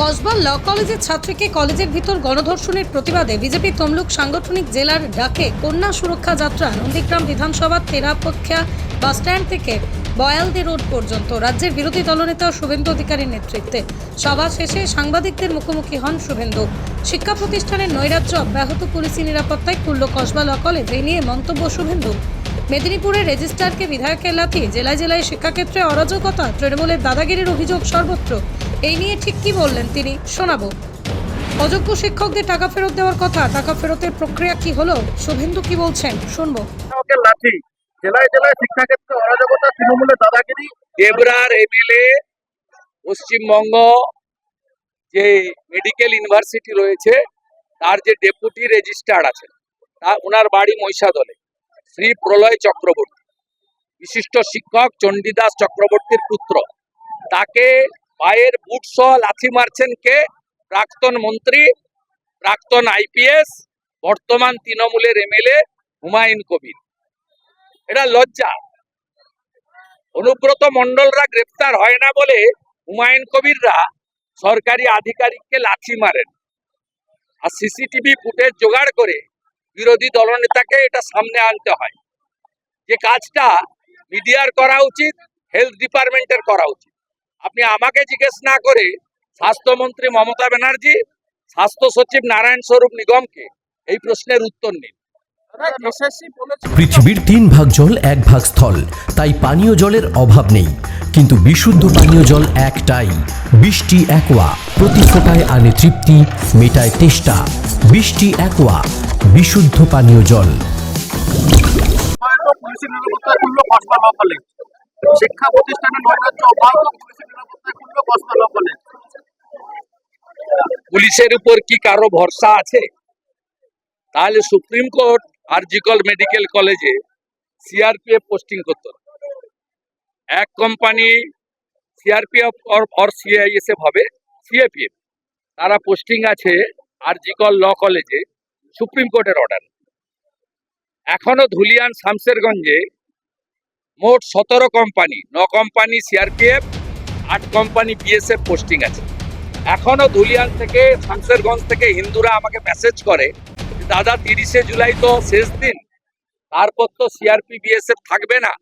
কসবা ল কলেজের ছাত্রীকে কলেজের ভিতর গণধর্ষণের প্রতিবাদে বিজেপি তমলুক সাংগঠনিক জেলার ডাকে কন্যা সুরক্ষা যাত্রা নন্দীগ্রাম বিধানসভার তেরাপক্ষা বাসস্ট্যান্ড থেকে বয়ালদি রোড পর্যন্ত। রাজ্যের বিরোধী দলনেতা শুভেন্দু অধিকারীর নেতৃত্বে। সভা শেষে সাংবাদিকদের মুখোমুখি হন শুভেন্দু। শিক্ষা প্রতিষ্ঠানের নৈরাজ্য অব্যাহত পুলিশি নিরাপত্তায় খুলল কসবা ল কলেজ। এই নিয়ে মন্তব্য শুভেন্দু। মেদিনীপুরের রেজিস্ট্রারকে বিধায়কের লাথি। জেলায় জেলায় শিক্ষাক্ষেত্রে অরাজকতা। তৃণমূলের দাদাগিরির অভিযোগ সর্বত্র। এই নিয়ে ঠিক কি বললেন তিনি? শোনাবো। অযোগ্য শিক্ষকদের টাকা ফেরত দেওয়ার কথা, টাকা ফেরতের প্রক্রিয়া কি হলো? শুভেন্দু কি বলছেন? শুনব। লাঠি। জেলায় জেলায় শিক্ষাক্ষেত্রে অরাজকতা, তৃণমূলের দাদাগিরি। দেবরার এমএলএ পশ্চিমবঙ্গ যে মেডিকেল ইউনিভার্সিটি রয়েছে, তার যে ডেপুটি রেজিস্ট্রার আছেন তা ওনার বাড়ি মহিষাদলে, শ্রী প্রলয় চক্রবর্তী। বিশিষ্ট শিক্ষক চণ্ডীদাস চক্রবর্তীর পুত্র। তাকে পায়ের বুট সহ লাথি মারছেন কে? প্রাক্তন মন্ত্রী, প্রাক্তন আইপিএস, বর্তমান তৃণমূলের এমএলএ হুমায়ুন কবির। এটা লজ্জা। অনুব্রত মন্ডলরা গ্রেপ্তার হয় না বলে হুমায়ুন কবিররা সরকারি আধিকারিককে লাথি মারেন। আর সিসিটিভি ফুটেজ জোগাড় করে বিরোধী দলনেতাকে এটা সামনে আনতে হয়। যে কাজটা মিডিয়ার করা উচিত, হেলথ ডিপার্টমেন্টের করা উচিত। আপনি আমাকে জিজ্ঞেস না করে স্বাস্থ্যমন্ত্রী মমতা ব্যানার্জি স্বাস্থ্য সচিব নারায়ণ স্বরূপ নিগমকে এই প্রশ্নের উত্তর নিন। পৃথিবীর তিন ভাগ জল এক ভাগ স্থল তাই পানীয় জলের অভাব নেই। কিন্তু বিশুদ্ধ পানীয় জল একটাই বৃষ্টি একোয়া। প্রতি ফোটায় আনে তৃপ্তি মেটায় তেষ্টা। বৃষ্টি একোয়া বিশুদ্ধ পানীয় জল। শিক্ষা নৈরাজ্য অব্যাহত পুলিশের উপর কি কারও ভরসা আছে? তাহলে সুপ্রিম কোর্ট আরজিকল মেডিকেল কলেজে সিআরপিএফ পোস্টিং করতো। এক কোম্পানি সিআরপিএফ অর সিআইএসএফ হবে সিএপিএফ। তারা পোস্টিং আছে আরজিকল ল কলেজে সুপ্রিম কোর্টের অর্ডার। এখনও ধুলিয়ান শামসেরগঞ্জে মোট সতেরো কোম্পানি, ন কোম্পানি সিআরপিএফ আট কোম্পানি বিএসএফ পোস্টিং আছে। এখনও ধুলিয়ান থেকে, শামসেরগঞ্জ থেকে হিন্দুরা আমাকে মেসেজ করে দাদা, তিরিশে জুলাই তো শেষ দিন। তারপর তো সিআরপি বিএসএফ থাকবে না।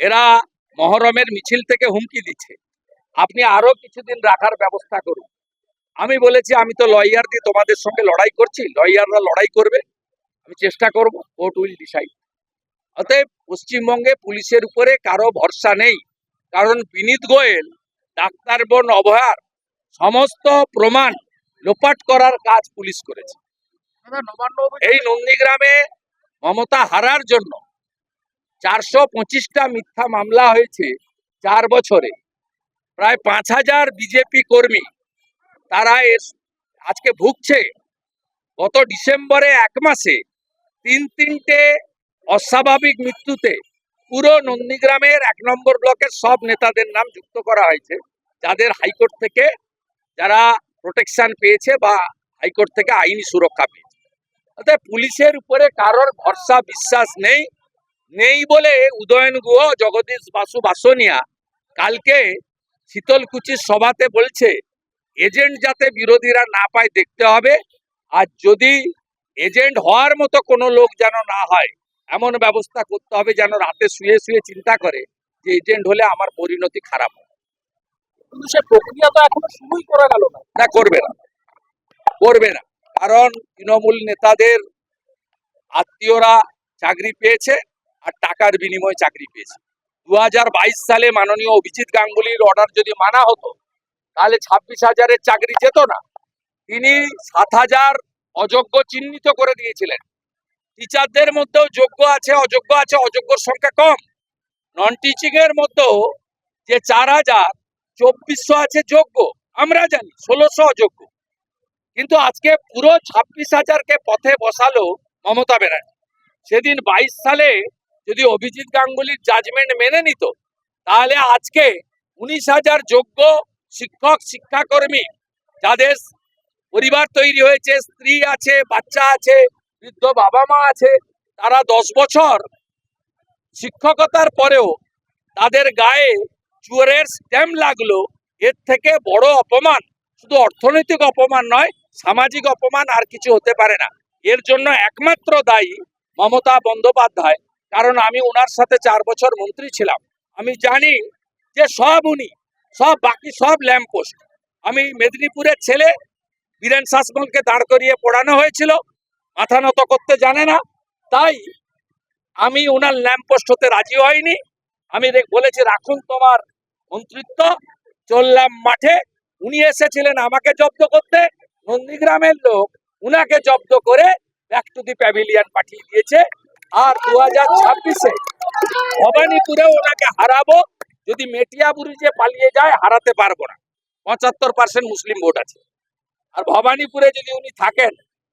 এরা মহরমের মিছিল থেকে হুমকি দিচ্ছে। আপনি আরও কিছুদিন রাখার ব্যবস্থা করুন। আমি বলেছি, আমি তো লয়ার দিয়ে তোমাদের সঙ্গে লড়াই করছি। লয়াররা লড়াই করবে। আমি চেষ্টা করব কোর্ট উইল ডিসাইড অতএব পশ্চিমবঙ্গে পুলিশের উপরে কারও ভরসা নেই। কারণ বিনীত গোয়েল ডাক্তার বোন অভয়ার সমস্ত প্রমাণ লোপাট করার কাজ পুলিশ করেছে। এই নন্দীগ্রামে মমতা হারার জন্য চারশো পঁচিশটা মিথ্যা মামলা হয়েছে চার বছরে। প্রায় পাঁচ হাজার বিজেপি কর্মী তারা এর আজকে ভুগছে। গত ডিসেম্বরে এক মাসে তিন তিনটে অস্বাভাবিক মৃত্যুতে পুরো নন্দীগ্রামের এক নম্বর ব্লকের সব নেতাদের নাম যুক্ত করা হয়েছে। যাদের হাইকোর্ট থেকে যারা প্রোটেকশন পেয়েছে বা হাইকোর্ট থেকে আইনি সুরক্ষা পেয়েছে। অর্থাৎ পুলিশের উপরে কারোর ভরসা, বিশ্বাস নেই। নেই বলে উদয়ন গুহ, জগদীশ বাসু বাসনিয়া কালকে শীতলকুচির সভাতে বলছে, এজেন্ট যাতে বিরোধীরা না পায় দেখতে হবে। আর যদি এজেন্ট হওয়ার মতো কোনো লোক যেন না হয় এমন ব্যবস্থা করতে হবে যেন রাতে শুয়ে শুয়ে চিন্তা করে যে এজেন্ট হলে আমার পরিণতি খারাপ হবে। কিন্তু সে প্রক্রিয়া না। করবে না। করবে না। কারণ তৃণমূল নেতাদের আত্মীয়রা চাকরি পেয়েছে আর টাকার বিনিময়ে চাকরি পেয়েছে। দু হাজার বাইশ সালে মাননীয় অভিজিৎ গাঙ্গুলির অর্ডার যদি মানা হতো, তাহলে ছাব্বিশ হাজারের চাকরি যেত না। তিনি সাত হাজার অযোগ্য চিহ্নিত করে দিয়েছিলেন। টিচারদের মধ্যেও যোগ্য আছে, অযোগ্য আছে, অযোগ্যর সংখ্যা কম। নন টিচিং এর মধ্যেও যে চার হাজার, চব্বিশশো আছে যোগ্য। আমরা জানি, ষোলোশো অযোগ্য। কিন্তু আজকে পুরো ছাব্বিশ হাজারকে পথে বসালো মমতা ব্যানার্জি। সেদিন বাইশ সালে যদি অভিজিৎ গাঙ্গুলির জাজমেন্ট মেনে নিত, তাহলে আজকে উনিশ হাজার যোগ্য শিক্ষক, শিক্ষাকর্মী, যাদের পরিবার তৈরি হয়েছে, স্ত্রী আছে, বাচ্চা আছে বৃদ্ধ বাবা মা আছে, তারা দশ বছর শিক্ষকতার পরেও তাদের গায়ে চুয়ারের স্ট্যাম্প লাগল, এর থেকে বড় অপমান, শুধু অর্থনৈতিক অপমান নয়, সামাজিক অপমান আর কিছু হতে পারে না। এর জন্য একমাত্র দায়ী মমতা বন্দ্যোপাধ্যায়, কারণ আমি ওনার সাথে চার বছর মন্ত্রী ছিলাম। আমি জানি যে সব উনি, সব বাকি সব ল্যাম্পপোস্ট। আমি মেদিনীপুরের ছেলে, বীরেন শাসমলকে দাঁড় করিয়ে পড়ানো হয়েছিল মাথা নত করতে জানে না। তাই আমি ওনার ল্যাম্পপোস্ট হতে রাজি হয়নি। আমি বলেছি, রাখুন তোমার মন্ত্রিত্ব, চললাম মাঠে। উনি এসেছিলেন আমাকে জব্দ করতে। নন্দীগ্রামের লোক উনাকে জব্দ করে ব্যাক টু দি প্যাভিলিয়ন পাঠিয়ে দিয়েছে। আর দু হাজার ছাব্বিশে ভবানীপুরে ওনাকে হারাবো। যদি মেটিয়াবুরি যে পালিয়ে যায়, হারাতে পারব না। পঁচাত্তর পার্সেন্ট মুসলিম ভোট আছে। আর ভবানীপুরে যদি উনি থাকেন